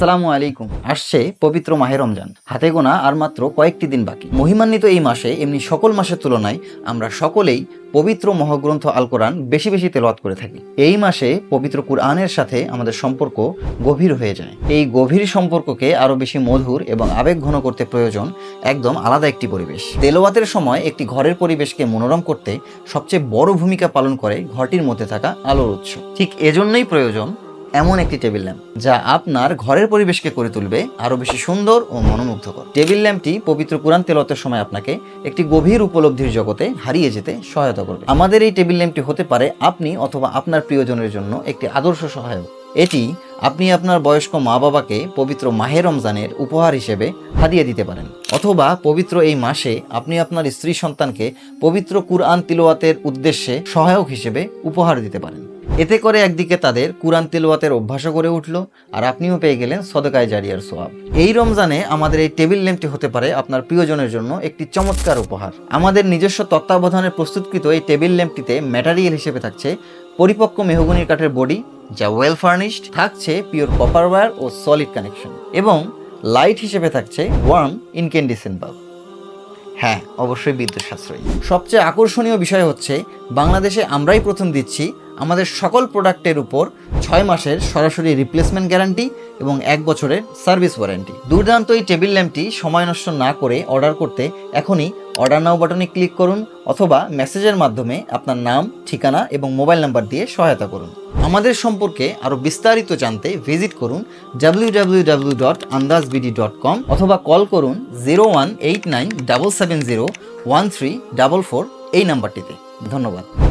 আসসালামু আলাইকুম। আসছে পবিত্র মাহে রমজান। হাতে গোনা আর মাত্র কয়েকটি দিন বাকি। মহিমান্বিত এই মাসে, এমনি সকল মাসের তুলনায় আমরা সকলেই পবিত্র মহাগ্রন্থ আল কোরআন বেশি বেশি তেলাওয়াত করে থাকি। এই মাসে পবিত্র কুরআনের সাথে আমাদের সম্পর্ক গভীর হয়ে যায়। এই গভীর সম্পর্ককে আরও বেশি মধুর এবং আবেগ ঘন করতে প্রয়োজন একদম আলাদা একটি পরিবেশ। তেলাওয়াতের সময় একটি ঘরের পরিবেশকে মনোরম করতে সবচেয়ে বড় ভূমিকা পালন করে ঘরটির মধ্যে থাকা আলোর উৎস। ঠিক এজন্যই প্রয়োজন এমন একটি টেবিল ল্যাম্প যা আপনার ঘরের পরিবেশকে করে তুলবে আরও বেশি সুন্দর ও মনোমুগ্ধকর। টেবিল ল্যাম্পটি পবিত্র কোরআন তেলতের সময় আপনাকে একটি গভীর উপলব্ধির জগতে হারিয়ে যেতে সহায়তা করবে। আমাদের এই টেবিল ল্যাম্পটি হতে পারে আপনি অথবা আপনার প্রিয়জনের জন্য একটি আদর্শ সহায়ক। এটি আপনি আপনার বয়স্ক মা বাবাকে পবিত্র মাহে রমজানের উপহার হিসেবে হাদিয়ে দিতে পারেন। অথবা পবিত্র এই মাসে আপনি আপনার স্ত্রী সন্তানকে পবিত্র কুরআন তিলওয়াতের উদ্দেশ্যে সহায়ক হিসেবে উপহার দিতে পারেন। এতে করে একদিকে তাদের কুরআন তেলোয়াতের অভ্যাসও করে উঠল, আর আপনিও পেয়ে গেলেন সদকায় জারিয়ার সোয়াব। এই রমজানে আমাদের এই টেবিল ল্যাম্পটি হতে পারে আপনার প্রিয়জনের জন্য একটি চমৎকার উপহার। আমাদের নিজস্ব তত্ত্বাবধানে প্রস্তুতকৃত এই টেবিল ল্যাম্পটিতে ম্যাটারিয়াল হিসেবে থাকছে পরিপক্ক মেহগুনির কাঠের বডি, যা ওয়েল ফার্নিশড থাকছে পিওর কপার ওয়্যার ও সলিড কানেকশন এবং লাইট হিসেবে থাকছে ওয়ার্ম ইনকেন্ডিসেন্ট বাল্ব হ্যাঁ অবশ্যই বিদ্যুৎ সাশ্রয়ী। সবচেয়ে আকর্ষণীয় বিষয় হচ্ছে, বাংলাদেশে আমরাই প্রথম দিচ্ছি আমাদের সকল প্রোডাক্টের উপর ছয় মাসের সরাসরি রিপ্লেসমেন্ট গ্যারান্টি এবং এক বছরের সার্ভিস ওয়ারেন্টি দুর্দান্ত এই টেবিল ল্যাম্পটি সময় নষ্ট না করে অর্ডার করতে এখনই অর্ডার নাও বাটনে ক্লিক করুন অথবা মেসেজের মাধ্যমে আপনার নাম, ঠিকানা এবং মোবাইল নাম্বার দিয়ে সহায়তা করুন। আমাদের সম্পর্কে আরও বিস্তারিত জানতে ভিজিট করুন ডাব্লিউ ডট ডট কম অথবা কল করুন zero one eight nine double seven zero one three double four এই নাম্বারটিতে ধন্যবাদ।